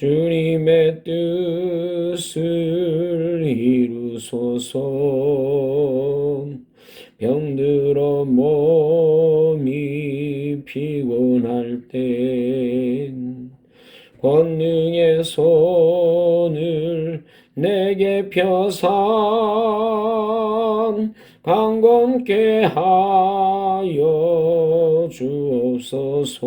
주님의 뜻을 이루소서. 병들어 몸이 피곤할 땐 권능의 손을 내게 펴산 강건케 하여 주옵소서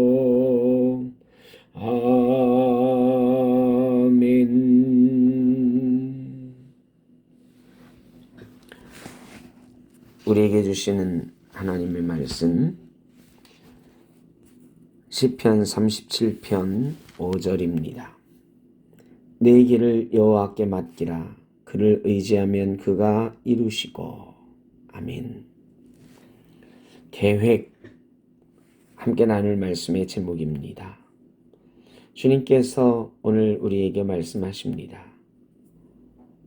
우리에게 주시는 하나님의 말씀 시편 37편 5절입니다. 내 길을 여호와께 맡기라 그를 의지하면 그가 이루시고 아멘. 계획 함께 나눌 말씀의 제목입니다. 주님께서 오늘 우리에게 말씀하십니다.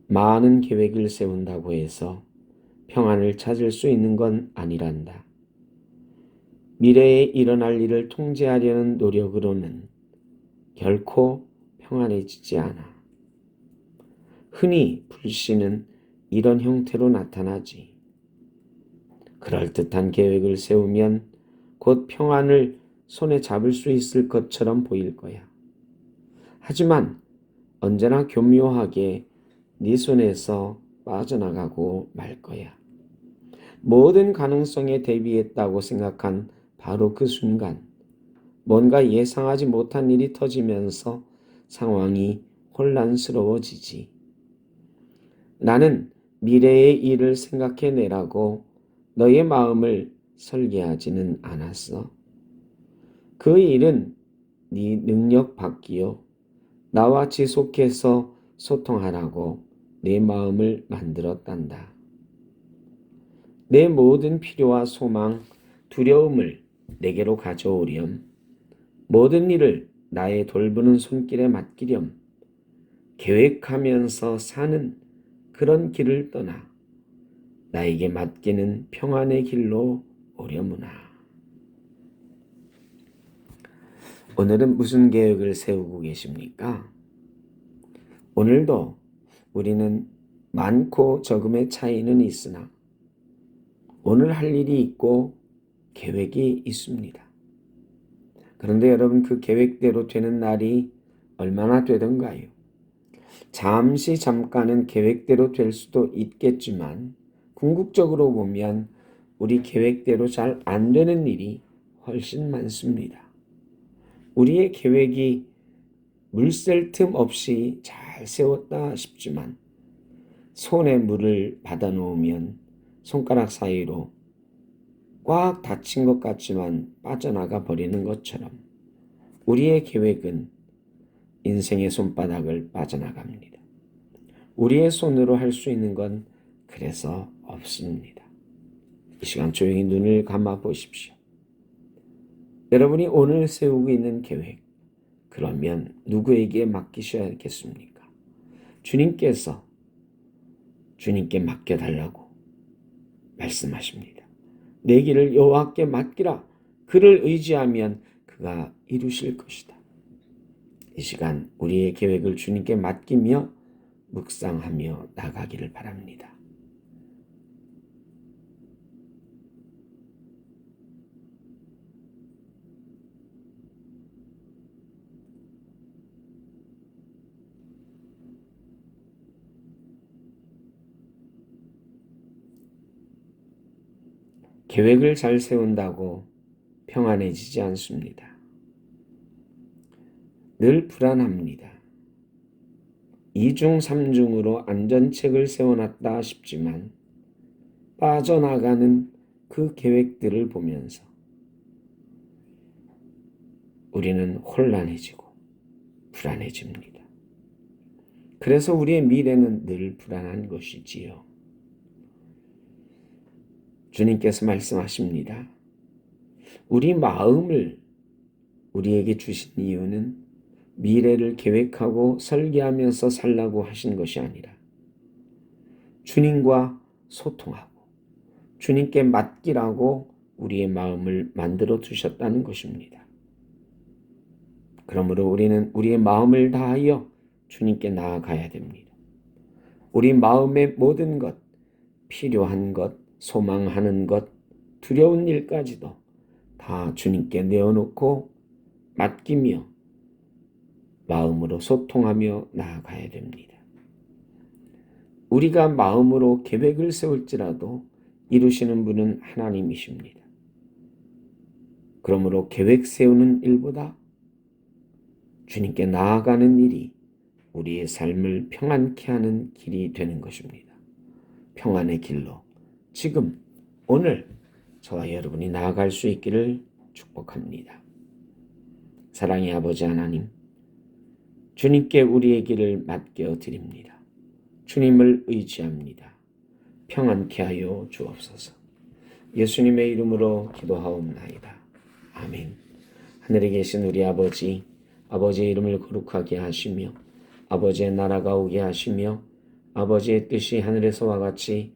많은 계획을 세운다고 해서 평안을 찾을 수 있는 건 아니란다. 미래에 일어날 일을 통제하려는 노력으로는 결코 평안해지지 않아. 흔히 불씨는 이런 형태로 나타나지. 그럴듯한 계획을 세우면 곧 평안을 손에 잡을 수 있을 것처럼 보일 거야. 하지만 언제나 교묘하게 네 손에서 빠져나가고 말 거야. 모든 가능성에 대비했다고 생각한 바로 그 순간 뭔가 예상하지 못한 일이 터지면서 상황이 혼란스러워지지. 나는 미래의 일을 생각해내라고 너의 마음을 설계하지는 않았어. 그 일은 네 능력 밖이요. 나와 지속해서 소통하라고 내 마음을 만들었단다. 내 모든 필요와 소망, 두려움을 내게로 가져오렴. 모든 일을 나의 돌보는 손길에 맡기렴. 계획하면서 사는 그런 길을 떠나 나에게 맡기는 평안의 길로 오려무나. 오늘은 무슨 계획을 세우고 계십니까? 오늘도 우리는 많고 적음의 차이는 있으나 오늘 할 일이 있고 계획이 있습니다. 그런데 여러분 그 계획대로 되는 날이 얼마나 되던가요? 잠시 잠깐은 계획대로 될 수도 있겠지만 궁극적으로 보면 우리 계획대로 잘 안 되는 일이 훨씬 많습니다. 우리의 계획이 물샐 틈 없이 잘 세웠다 싶지만 손에 물을 받아 놓으면 손가락 사이로 꽉 닫힌 것 같지만 빠져나가 버리는 것처럼 우리의 계획은 인생의 손바닥을 빠져나갑니다. 우리의 손으로 할 수 있는 건 그래서 없습니다. 이 시간 조용히 눈을 감아 보십시오. 여러분이 오늘 세우고 있는 계획, 그러면 누구에게 맡기셔야겠습니까? 주님께서 주님께 맡겨달라고 말씀하십니다. 내 길을 여호와께 맡기라. 그를 의지하면 그가 이루실 것이다. 이 시간 우리의 계획을 주님께 맡기며 묵상하며 나가기를 바랍니다. 계획을 잘 세운다고 평안해지지 않습니다. 늘 불안합니다. 이중삼중으로 안전책을 세워놨다 싶지만 빠져나가는 그 계획들을 보면서 우리는 혼란해지고 불안해집니다. 그래서 우리의 미래는 늘 불안한 것이지요. 주님께서 말씀하십니다. 우리 마음을 우리에게 주신 이유는 미래를 계획하고 설계하면서 살라고 하신 것이 아니라 주님과 소통하고 주님께 맡기라고 우리의 마음을 만들어 두셨다는 것입니다. 그러므로 우리는 우리의 마음을 다하여 주님께 나아가야 됩니다. 우리 마음의 모든 것, 필요한 것, 소망하는 것, 두려운 일까지도 다 주님께 내어놓고 맡기며 마음으로 소통하며 나아가야 됩니다. 우리가 마음으로 계획을 세울지라도 이루시는 분은 하나님이십니다. 그러므로 계획 세우는 일보다 주님께 나아가는 일이 우리의 삶을 평안케 하는 길이 되는 것입니다. 평안의 길로 지금 오늘 저와 여러분이 나아갈 수 있기를 축복합니다. 사랑의 아버지 하나님, 주님께 우리의 길을 맡겨 드립니다. 주님을 의지합니다. 평안케 하여 주옵소서. 예수님의 이름으로 기도하옵나이다. 아멘. 하늘에 계신 우리 아버지, 아버지의 이름을 거룩하게 하시며, 아버지의 나라가 오게 하시며, 아버지의 뜻이 하늘에서와 같이